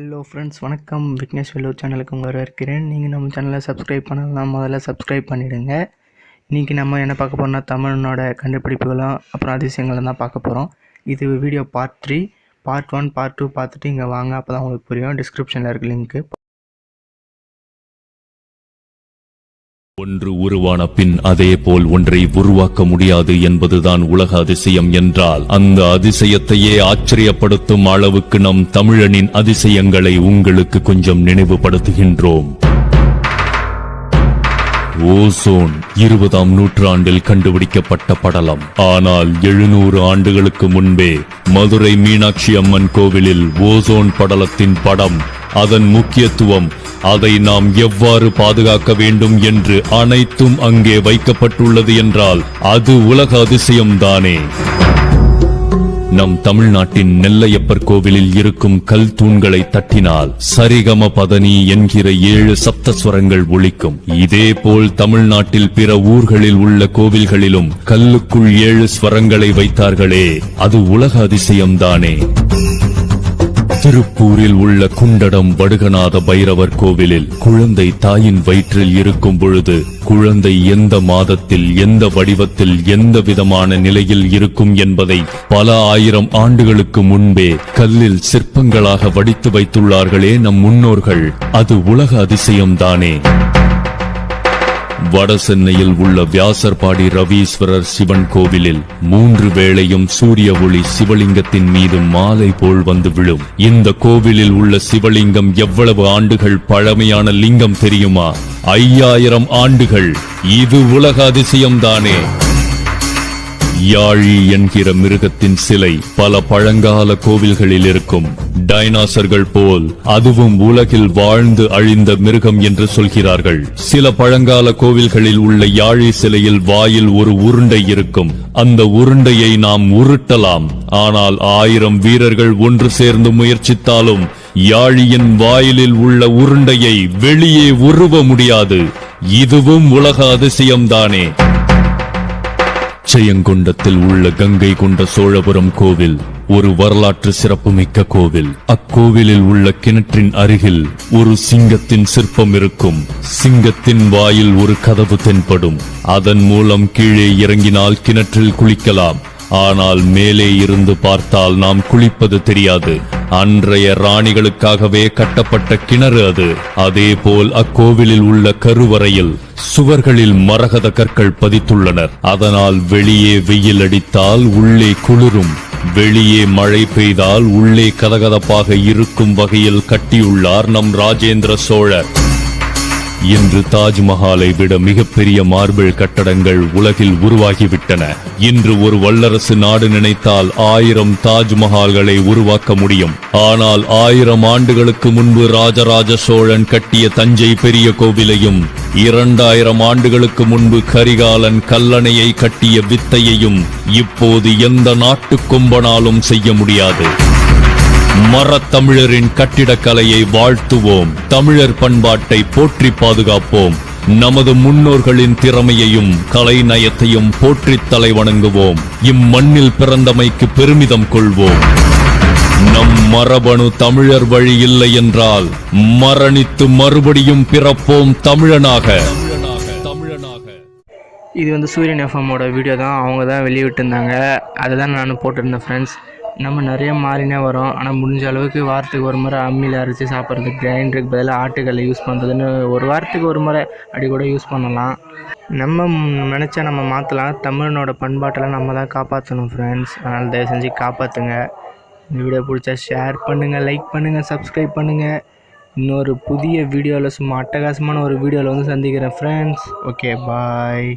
Hello friends வணக்கம். விக்னேஷ் வெல்லூர் சேனலுக்கு உங்கள் வரவேற்கிறேன். நீங்கள் நம்ம சேனலை சப்ஸ்கிரைப் பண்ணலாம் முதல்ல சப்ஸ்கிரைப் பண்ணிவிடுங்க இன்றைக்கி நம்ம என்ன பார்க்க போகிறோம்னா தமிழனோட கண்டுபிடிப்புகளும் அப்புறம் அதிசயங்களும் தான் பார்க்க போகிறோம் இது video part three part one part two பார்த்துட்டு இங்கே வாங்க. அப்போ தான் உங்களுக்கு புரியும். டிஸ்கிரிப்ஷனில் இருக்க லிங்க்கு ஒன்று உருவான பின் அதே போல் ஒன்றை உருவாக்க முடியாது என்பதுதான் உலக அதிசயம் என்றால் அந்த அதிசயத்தையே ஆச்சரியப்படுத்தும் அளவுக்கு நம் தமிழனின் அதிசயங்களை உங்களுக்கு கொஞ்சம் நினைவுபடுத்துகின்றோம். ஓசோன் இருபதாம் நூற்றாண்டில் கண்டுபிடிக்கப்பட்ட படலம். ஆனால் எழுநூறு ஆண்டுகளுக்கு முன்பே மதுரை மீனாட்சி அம்மன் கோவிலில் ஓசோன் படலத்தின் படம் அதன் முக்கியத்துவம் அதை நாம் எவ்வாறு பாதுகாக்க வேண்டும் என்று அனைத்தும் அங்கே வைக்கப்பட்டுள்ளது என்றால் அது உலக அதிசயம்தானே. நம் தமிழ்நாட்டின் நெல்லையப்பர் கோவிலில் இருக்கும் கல் தூண்களை தட்டினால் சரிகம பதனி என்கிற ஏழு சப்தஸ்வரங்கள் இதே போல் தமிழ்நாட்டில் பிற ஊர்களில் உள்ள கோவில்களிலும் கல்லுக்குள் ஏழு ஸ்வரங்களை வைத்தார்களே அது உலக அதிசயம்தானே. திருப்பூரில் உள்ள குண்டடம் வடுகநாத பைரவர் கோவிலில் குழந்தை தாயின் வயிற்றில் இருக்கும் பொழுது குழந்தை எந்த மாதத்தில் எந்த வடிவத்தில் எந்த விதமான நிலையில் இருக்கும் என்பதை பல ஆயிரம் ஆண்டுகளுக்கு முன்பே கல்லில் சிற்பங்களாக வடித்து வைத்துள்ளார்களே நம் முன்னோர்கள். அது உலக அதிசயம்தானே. வட சென்னையில் உள்ள வியாசர்பாடி ரவீஸ்வரர் சிவன் கோவிலில் மூன்று வேளையும் சூரிய ஒளி சிவலிங்கத்தின் மீது மாலை போல் வந்து விழும். இந்த கோவிலில் உள்ள சிவலிங்கம் எவ்வளவு ஆண்டுகள் பழமையான லிங்கம் தெரியுமா? ஐயாயிரம் ஆண்டுகள். இது உலக அதிசயம்தானே. யாழி என்கிற மிருகத்தின் சிலை பல பழங்கால கோவில்களில் இருக்கும். டைனாசர்கள் போல் அதுவும் உலகில் வாழ்ந்து அழிந்த மிருகம் என்று சொல்கிறார்கள். சில பழங்கால கோவில்களில் உள்ள யாழி சிலையில் வாயில் ஒரு உருண்டை இருக்கும். அந்த உருண்டையை நாம் உருட்டலாம். ஆனால் ஆயிரம் வீரர்கள் ஒன்று சேர்ந்து முயற்சித்தாலும் யாழியின் வாயிலில் உள்ள உருண்டையை வெளியே உருவ முடியாது. இதுவும் உலக அதிசயம்தானே. செயங்கொண்டத்தில் உள்ள கங்கை கொண்ட சோழபுரம் கோவில் ஒரு வரலாற்று சிறப்புமிக்க கோவில். அக்கோவிலில் உள்ள கிணற்றின் அருகில் ஒரு சிங்கத்தின் சிற்பம் இருக்கும். சிங்கத்தின் வாயில் ஒரு கதவு தென்படும். அதன் மூலம் கீழே இறங்கினால் கிணற்றில் குளிக்கலாம். ஆனால் மேலே இருந்து பார்த்தால் நாம் குளிப்பது தெரியாது. அன்றைய ராணிகளுக்காகவே கட்டப்பட்ட கிணறு அது. அதேபோல் அக்கோவிலில் உள்ள கருவறையில் சுவர்களில் மரகத கற்கள் பதித்துள்ளனர். அதனால் வெளியே வெயில் அடித்தால் உள்ளே குளிரும். வெளியே மழை பெய்தால் உள்ளே கதகதப்பாக இருக்கும் வகையில் கட்டியுள்ளார் நம் ராஜேந்திர சோழர். இன்று தாஜ்மஹாலை விட மிகப்பெரிய மார்பிள் கட்டடங்கள் உலகில் உருவாகிவிட்டன. இன்று ஒரு வல்லரசு நாடு நினைத்தால் ஆயிரம் தாஜ்மஹால்களை உருவாக்க முடியும். ஆனால் ஆயிரம் ஆண்டுகளுக்கு முன்பு ராஜராஜ சோழன் கட்டிய தஞ்சை பெரிய கோவிலையும் இரண்டாயிரம் ஆண்டுகளுக்கு முன்பு கரிகாலன் கல்லணையை கட்டிய வித்தையையும் இப்போது எந்த நாட்டு கொம்பனாலும் செய்ய முடியாது. மரத்தமிழரின் கட்டிடக்கலையை வாழ்த்துவோம். தமிழர் பண்பாட்டை போற்றி பாதுகாப்போம். நமது முன்னோர்களின் திறமையையும் கலை நயத்தையும் போற்றி தலை வணங்குவோம் இம்மண்ணில் பிறந்தமைக்கு பெருமிதம் கொள்வோம். நம் மரபணு தமிழர் வழி இல்லை என்றால் மரணித்து மறுபடியும் பிறப்போம் தமிழனாக. தமிழனாக இது வந்து சூரியன் எஃப்எம்மோட வீடியோ தான். அவங்க தான் வெளியிட்டிருந்தாங்க. அதை தான் நான் போட்டிருந்தேன் ஃப்ரெண்ட்ஸ் நம்ம நிறைய மாறினே வரோம். ஆனால் முடிஞ்ச அளவுக்கு வாரத்துக்கு ஒரு முறை அம்மியில் அரைச்சி சாப்பிட்றது கிரைண்டருக்கு பதிலாக ஆட்டுக்கல்லை யூஸ் பண்ணுறதுன்னு ஒரு வாரத்துக்கு ஒரு முறை அப்படி கூட யூஸ் பண்ணலாம். நம்ம நினச்சா நம்ம மாற்றலாம் தமிழனோட பண்பாட்டெல்லாம் நம்ம தான் காப்பாற்றணும் ஃப்ரெண்ட்ஸ் அதனால் தயவு செஞ்சு காப்பாற்றுங்க இந்த வீடியோ பிடிச்சா ஷேர் பண்ணுங்கள் லைக் பண்ணுங்கள் சப்ஸ்கிரைப் பண்ணுங்கள் இன்னொரு புதிய வீடியோவில் சும்மா அட்டகாசமான ஒரு வீடியோவில் வந்து சந்திக்கிறேன் ஃப்ரெண்ட்ஸ் ஓகே பாய்